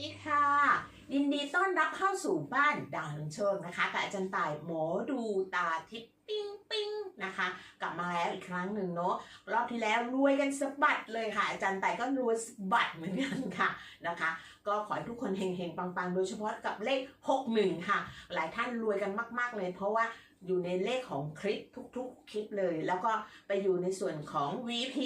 ดีค่ะ ยินดีต้อนรับเข้าสู่บ้านดาวเรืองโชคนะคะกับอาจารย์ต่ายหมอดูตาทิพย์ปิ้งปิ้งนะคะ กลับมาแล้วอีกครั้งหนึ่งเนาะรอบที่แล้วรวยกันสะบัดเลยค่ะ อาจารย์ต่ายก็รวยสะบัดเหมือนกันค่ะนะคะ ก็ขอให้ทุกคนเฮงๆปังๆ โดยเฉพาะกับเลข 61 ค่ะ หลายท่านรวยกันมาก ๆเลย เพราะว่า อยู่ในเลขของคลิปทุกๆ คลิปเลย แล้วก็ไปอยู่ในส่วนของ VP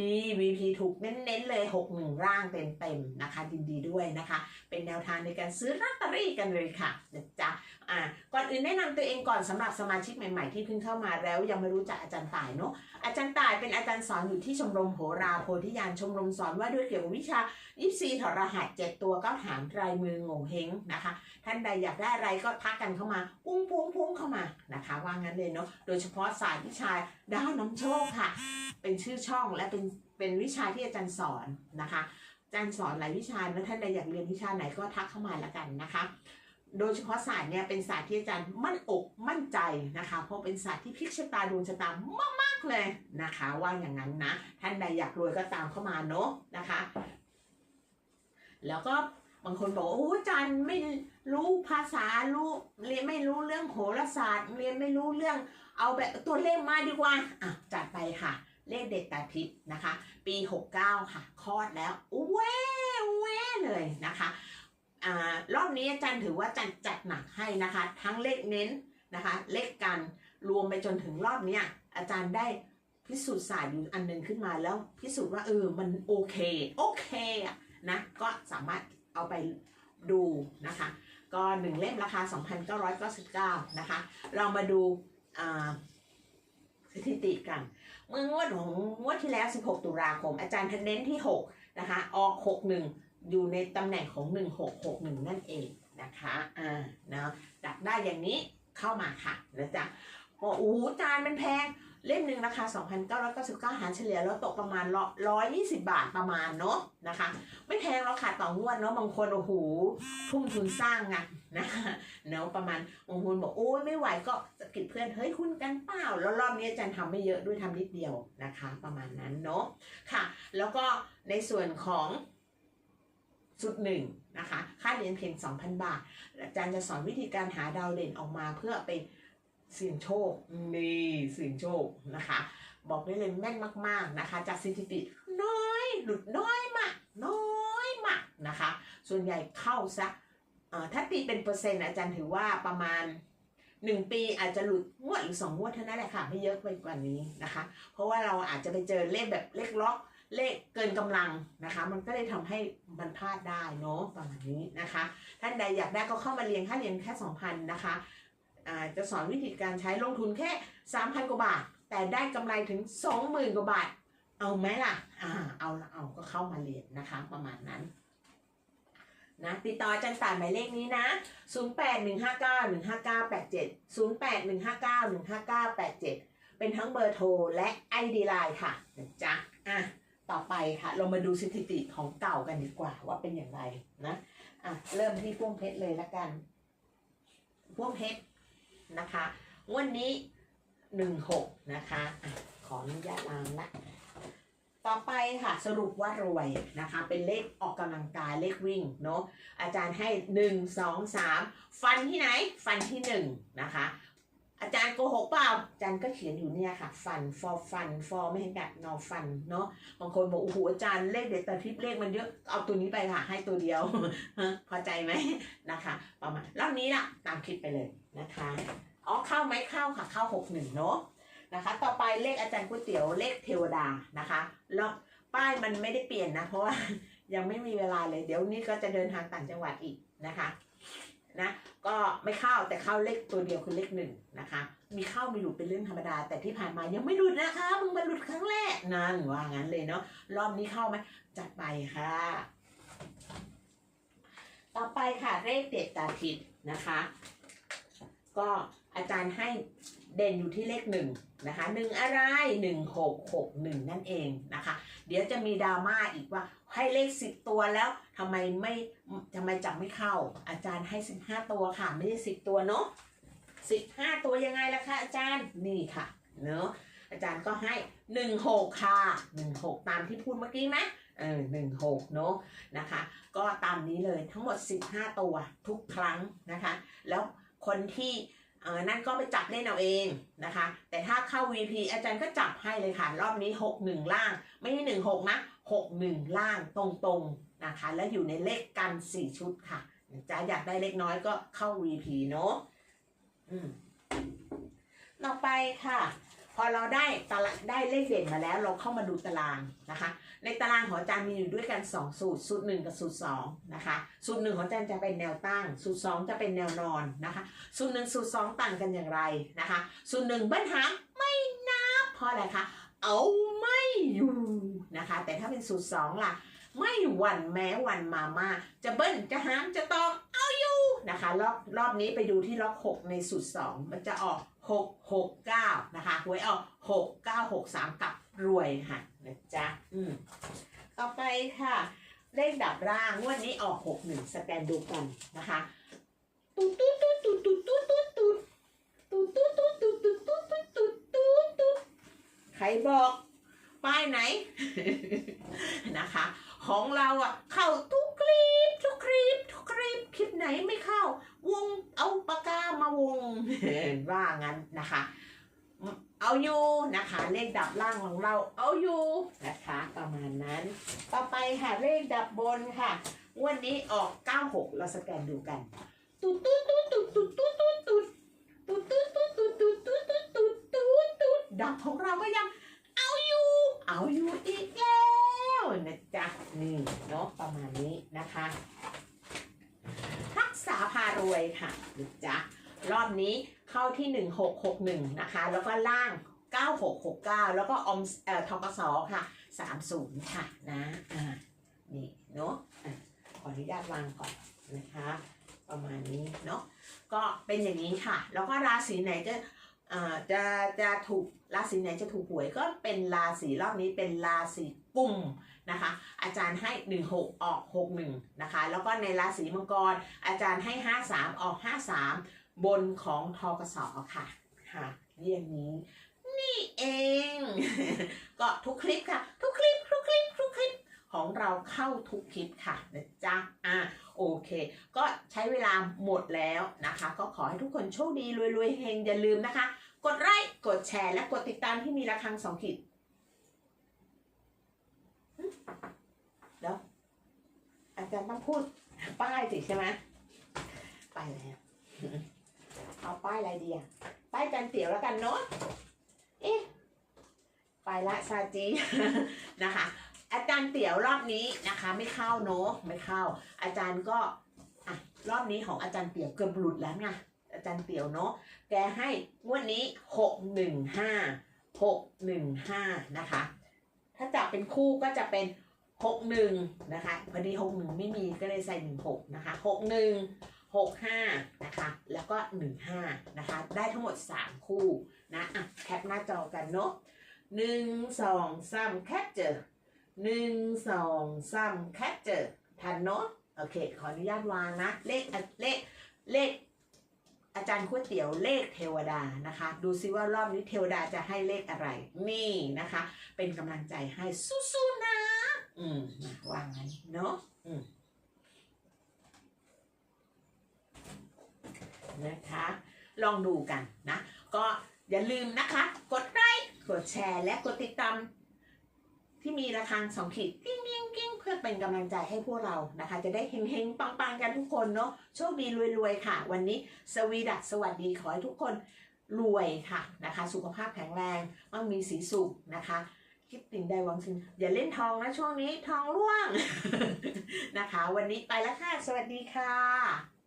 นี่ VP ถูกเน้นๆเลย 61 ร่างเต็มๆนะคะยินดีด้วยนะคะ เป็นแนวทางในการซื้อลอตเตอรี่กันเลยค่ะนะจ๊ะอ่าก่อนอื่นแนะนำตัวเองก่อนสำหรับสมาชิกใหม่ๆ ที่เพิ่งเข้ามาแล้ว ยังไม่รู้จักอาจารย์ต่ายเนาะอาจารย์ต่ายเป็นอาจารย์สอนอยู่ที่ชมรมโหราโพธิญาณชมรมสอนว่าด้วยเกี่ยวกับวิชายิปซีถอดรหัสเจ็ดตัวก็ถามรายมือโง่เฮงนะคะ ท่านใดอยากได้อะไรก็ทักกันเข้ามา ปุ้งปุ้งปุ้งเข้ามานะคะว่างั้นเลยเนาะโดยเฉพาะศาสตร์วิชาดาวน้ำโชคค่ะ เป็นชื่อช่องและเป็นเป็นวิชาที่อาจารย์สอนนะคะอาจารย์สอนหลายวิชาแล้วท่านใดอยากเรียนวิชาไหนก็ทักเข้ามาแล้วกันนะคะโดยเฉพาะศาสตร์เนี่ยเป็นศาสตร์ที่อาจารย์มั่นอกมั่นใจนะคะ เพราะเป็นศาสตร์ที่พลิกชะตาดวงชะตามากๆเลยนะคะ ว่าอย่างนั้นนะ ท่านใดอยากรวยก็ตามเข้ามาเนาะนะคะ แล้วก็ บางคนบอกโอ้อาจารย์ไม่รู้ภาษารู้เรียนไม่รู้เรื่องโหราศาสตร์ เรียนไม่รู้เรื่องเอาแบบตัวเลขมาดีกว่าอะจัดไปค่ะ เลขเด็ดตาทิพย์นะคะ ปี 69 ค่ะคลอดแล้วแว่แว่เลยนะคะอ่ารอบนี้อาจารย์ถือว่าอาจารย์จัดหนักให้นะคะ ทั้งเลขเน้นนะคะ เลขกันรวมไปจนถึงรอบเนี้ยอาจารย์ได้พิสูจน์ศาสตร์อยู่อันหนึงขึ้นมาแล้วพิสูจน์ว่าเออมันโอเค โอเคนะก็สามารถ เอาไปดูนะคะ ก็หนึ่งเล่มราคา 2,999นะคะ เรามาดูสถิติกัน เมื่องวดของงวดที่แล้ว 16 ตุลาคม อาจารย์ทเน้นที่ 6 นะคะ ออก 61 อยู่ในตำแหน่งของ 1661 นั่นเองนะคะ อ่า เนาะดักได้อย่างนี้เข้ามาค่ะนะจ๊ะ บอกโอ้โหจานมันแพง เล่มหนึ่งราคา 2,999หารเฉลี่ยแล้วตกประมาณ120บาทประมาณเนาะนะคะ ไม่แพงแล้วค่ะต่องวดเนาะบางคนโอ้โหทุ่มทุนสร้างไงนะคะเนาะประมาณบางคนบอกโอ้ยไม่ไหวก็สะกิดเพื่อนเฮ้ยคุณกันเปล่าแล้วรอบนี้จารย์ทำไม่เยอะด้วยทำนิดเดียวนะคะ ประมาณนั้นเนาะค่ะ แล้วก็ในส่วนของสุดหนึ่งนะคะ ค่าเรียนเพียง 2,000 บาทอาจารย์จะสอนวิธีการหาดาวเด่นออกมาเพื่อไป เสี่ยงโชคนี่เสี่ยงโชคนะคะ บอกได้เลยแม่นมากๆนะคะ จากสถิติน้อยหลุดน้อยมากน้อยมากนะคะ ส่วนใหญ่เข้าซะเอ่อถ้าตีเป็นเปอร์เซ็นต์อาจารย์ถือว่าประมาณ1ปีอาจจะหลุดงวดหรือสองงวดเท่านั้นแหละค่ะไม่เยอะไปกว่านี้นะคะ เพราะว่าเราอาจจะไปเจอเลขแบบเลขล็อกเลขเกินกำลังนะคะ มันก็เลยทำให้มันพลาดได้เนาะประมาณนี้นะคะ ท่านใดอยากได้ก็เข้ามาเรียนค่าเรียนแค่2,000นนะคะ จะสอนวิธีการใช้ลงทุนแค่ 3,000 กว่าบาท แต่ได้กำไรถึง 20,000 กว่าบาท เอาไหมล่ะอ่าเอาละเอาก็เข้ามาเรียนนะคะ ประมาณนั้นนะติดต่ออาจารย์สายหมายเลขนี้นะ 08-159-15987 08-159-15987 เป็นทั้งเบอร์โทรและ ID Line ค่ะนะจ๊ะอะต่อไปค่ะ เรามาดูสถิติของเก่ากันดีกว่าว่าเป็นอย่างไรนะอะเริ่มที่พวงเพชรเลยละกัน พวงเพชร นะคะงวันนี้หนึ่งหกนะคะอะขออนุญาตล้างละต่อไปค่ะสรุปว่ารวยนะคะ เป็นเลขออกกำลังกายเลขวิ่งเนาะอาจารย์ให้หนึ่งสองสามฟันที่ไหน ฟันที่หนึ่งนะคะ อาจารย์โกหกเปล่าอาจารย์ก็เขียนอยู่เนี่ยค่ะฟัน for ฟัน for ไม่ให้กัดนอฟันเนาะบางคนบอกโอ้โหอาจารย์เลขเด็ดแต่ทิปเลขมันเยอะเอาตัวนี้ไปค่ะ ให้ตัวเดียวพอใจไหมนะคะ ประมาณรอบนี้ล่ะตามคลิปไปเลยนะคะอ๋อเข้าไหมเข้าค่ะ เข้าหกหนึ่งเนาะนะคะ ต่อไปเลขอาจารย์ก๋วยเตี๋ยวเลขเทวดานะคะแล้วป้ายมันไม่ได้เปลี่ยนนะ เพราะว่ายังไม่มีเวลาเลย เดี๋ยวนี้ก็จะเดินทางต่างจังหวัดอีกนะคะ นะก็ไม่เข้าแต่เข้าเลขตัวเดียวคือเลขหนึ่งนะคะ มีเข้ามีหลุดเป็นเรื่องธรรมดา แต่ที่ผ่านมายังไม่หลุดนะคะมึงมาหลุดครั้งแรกนั่นว่างั้นเลยเนาะรอบนี้เข้าไหมจัดไปค่ะ ต่อไปค่ะเลขเด็ดตาทิดนะคะ ก็ อาจารย์ให้เด่นอยู่ที่เลขหนึ่งนะคะหนึ่งอะไรหนึ่งหกหกหนึ่งนั่นเองนะคะ เดี๋ยวจะมีดราม่าอีกว่าให้เลขสิบตัวแล้วทำไมไม่ทำไมจับไม่เข้า อาจารย์ให้สิบห้าตัวค่ะไม่ใช่สิบตัวเนาะสิบห้าตัวยังไงล่ะคะอาจารย์นี่ค่ะเนาะอาจารย์ก็ให้หนึ่งหกค่ะหนึ่งหกตามที่พูดเมื่อกี้ไหมเออหนึ่งหกเนาะนะคะ ก็ตามนี้เลยทั้งหมด15ตัวทุกครั้งนะคะ แล้วคนที่ เออนั่นก็ไปจับเล่นเอาเองนะคะ แต่ถ้าเข้า VP อาจารย์ก็จับให้เลยค่ะ รอบนี้ 6 1 ล่าง ไม่ใช่1 6 นะ 6 1 ล่างตรงๆนะคะ แล้วอยู่ในเลขกัน 4 ชุดค่ะจะอยากได้เล็กน้อยก็เข้า VP เนาะอืมต่อไปค่ะ พอเราได้ตารางได้เลขเด่นมาแล้ว เราเข้ามาดูตารางนะคะ ในตารางของอาจารย์มีอยู่ด้วยกัน 2 สูตร สูตร 1 กับสูตร2นะคะ สูตร 1 ของอาจารย์จะเป็นแนวตั้ง สูตร 2 จะเป็นแนวนอนนะคะ สูตร 1 สูตร 2 ต่างกันอย่างไรนะคะ สูตร1เบิ้ลหางไม่นับเพราะอะไรคะ เอาไม่อยู่นะคะ แต่ถ้าเป็นสูตร 2 ล่ะ ไม่หวั่นแม้วันมามาจะเบิ้ลจะหามจะตองเอา นะคะรอบรอบนี้ไปดูที่ล็อก 6 ในสูตร 2 มันจะออก 6 6 9 นะคะหวยออก 6 9 6 3 กับรวยค่ะนะจ๊ะอืมต่อไปค่ะ เลขดับร่างงวดนี้ออก 6 1 สแกนดูกันนะคะตุ๊ดตุ๊ดตุ๊ดตุ๊ดตุ๊ดตุ๊ดตุ๊ดตุ๊ดตุ๊ดตุ๊ดตุ๊ดตุ๊ดตุ๊ดตุ๊ดตุ๊ดตุ๊ดใครบอกป้ายไหนนะคะ ของเราอะเข้าทุกคลิปทุกคลิปทุกคลิปคลิป ไหนไม่เข้า วงเอาปากกามาวงว่างั้นนะคะ เอาอยู่นะคะ เลขดับล่างของเราเอาอยู่นะคะ ประมาณนั้น ต่อไปค่ะเลขดับบนค่ะวันนี้ออก 96 เราสแกนดูกันตุ๊ดตุ๊ดตุ๊ดตุ๊ดตุ๊ดตุ๊ดตุ๊ดตุ๊ดตุ๊ดตุ๊ดตุ๊ดตุ๊ดตุ๊ดตุ๊ดตุ๊ดตุ๊ดตุ๊ดดับของเราก็ยังเอาอยู่ เอาอยู่อีกแล้วนะจ๊ะนี่เนาะประมาณนี้นะคะารวยค่ะจ๊ะรอบนี้เข้าที่ 1661 นะคะ แล้วก็ล่าง 9669 แล้วก็อมเอ่อทกสค่ะ 30 ค่ะนะอ่านี่เนาะอะขออนุญาตวางก่อนนะคะ ประมาณนี้เนาะก็เป็นอย่างนี้ค่ะ แล้วก็ราศีไหนจะอ่าจะจะถูกราศีไหนจะถูกหวยก็เป็นราศีรอบนี้เป็นราศี กุมนะคะอาจารย์ให้ 16 ออก 61 นะคะ แล้วก็ในราศีมังกร อาจารย์ให้ 53 ออก 53 บนของทกสค่ะค่ะเรียงนี้ นี่เอง ก็ทุกคลิปค่ะ ทุกคลิป ทุกคลิป ทุกคลิปของเราเข้าทุกคลิปค่ะนะจ๊ะอะโอเค ก็ใช้เวลาหมดแล้วนะคะ ก็ขอให้ทุกคนโชคดีรวยๆเฮงอย่าลืมนะคะ กดไลค์กดแชร์และกดติดตามที่มีระฆังสองขีด เดี๋ยวอาจารย์ต้องพูด ป้ายสิใช่ไหมไปแล้วเอาป้ายอะไรดีอะป้ายจันเตี๋ยวแล้วกันเนาะเอ๊ะไปละซาจีนะคะ อาจารย์เตี๋ยวรอบนี้นะคะ ไม่เข้าเนาะไม่เข้า อาจารย์ก็อะรอบนี้ของอาจารย์เตี๋ยวเกือบหลุดแล้วไงอาจารย์เตี๋ยวเนาะแกให้งวดนี้หกหนึ่งห้าหกหนึ่งห้านะคะ ถ้าจับเป็นคู่ก็จะเป็นหกหนึ่งนะคะพอดีหกหนึ่งไม่มีก็เลยใส่หนึ่งหกนะคะหกหนึ่งหกห้านะคะ แล้วก็หนึ่งห้านะคะ ได้ทั้งหมดสามคู่นะอะแคปหน้าจอกันเนาะหนึ่งสองสามแคปเจอหนึ่งสองสามแคปเจอทันเนาะโอเค ขออนุญาตวางนะ เลขอะเลขเลข อาจารย์ก๋วยเตี๋ยวเลขเทวดานะคะ ดูซิว่ารอบนี้เทวดาจะให้เลขอะไร นี่นะคะ เป็นกำลังใจให้สู้ๆนะ อืมวางงั้นเนาะอืมนะคะ ลองดูกันนะ ก็อย่าลืมนะคะ กดไลค์กดแชร์และกดติดตามที่มีระฆังสองขีดกิ้งกิ้งกิ้ง เพื่อเป็นกำลังใจให้พวกเรานะคะ จะได้เฮงเฮงปังปังๆ กันทุกคนเนาะโชคดีรวยๆ ค่ะ วันนี้สวีดัสสวัสดีขอให้ทุกคนรวยค่ะนะคะ สุขภาพแข็งแรงมั่งมีสีสุขนะคะคิดติ่งใดหวังสิ่งอย่าเล่นทองนะช่วงนี้ทองร่วงนะคะ วันนี้ไปแล้วค่ะ สวัสดีค่ะ